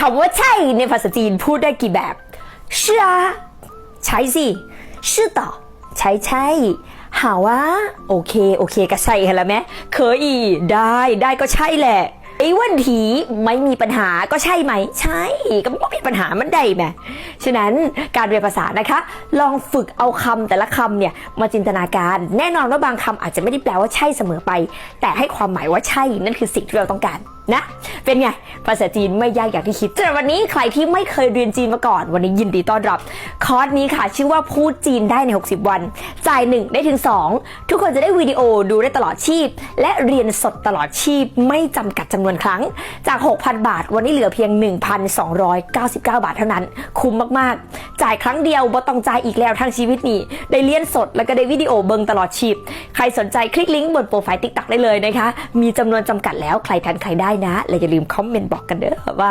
คำว่าใช่ในภาษาจีนพูดได้กี่แบบ是啊ใช่สิ是的ใช่ใช่หาว่าโอเคโอเคก็ใช่แล้วไหมเคยได้ได้ก็ใช่แหละไอ้วันทีไม่มีปัญหาก็ใช่ไหม ใช่ก็ไม่มีปัญหามันได้ไหมฉะนั้นการเรียนภาษานะคะ ลองฝึกเอาคำแต่ละคำเนี่ยมาจินตนาการ แน่นอนว่าบางคำอาจจะไม่ได้แปลว่าใช่เสมอไป แต่ให้ความหมายว่าใช่นั่นคือสิ่งที่เราต้องการนะ เป็นไง ภาษาจีนไม่ยากอย่างที่คิดสำหรับวันนี้ใครที่ไม่เคยเรียนจีนมาก่อน วันนี้ยินดีต้อนรับ คอร์สนี้ค่ะ ชื่อว่าพูดจีนได้ใน 60 วัน จ่าย 1 ได้ถึง 2 ทุกคนจะได้วิดีโอดูได้ตลอดชีพ และเรียนสดตลอดชีพ ไม่จำกัดจำนวนครั้ง จาก 6,000 บาท วันนี้เหลือเพียง 1,299 บาทเท่านั้น คุ้มมากๆ จ่ายครั้งเดียวบ่ต้องจ่ายอีกแล้วทั้งชีวิตนี้ ได้เรียนสดแล้วก็ได้วิดีโอเบิงตลอดชีพ ใครสนใจคลิกลิงก์บนโปรไฟล์ติ๊กต็อกได้เลยนะคะ มีจำนวนจำกัดแล้วใครทันใครได้นะและอย่าลืมคอมเมนต์บอกกันเด้อว่า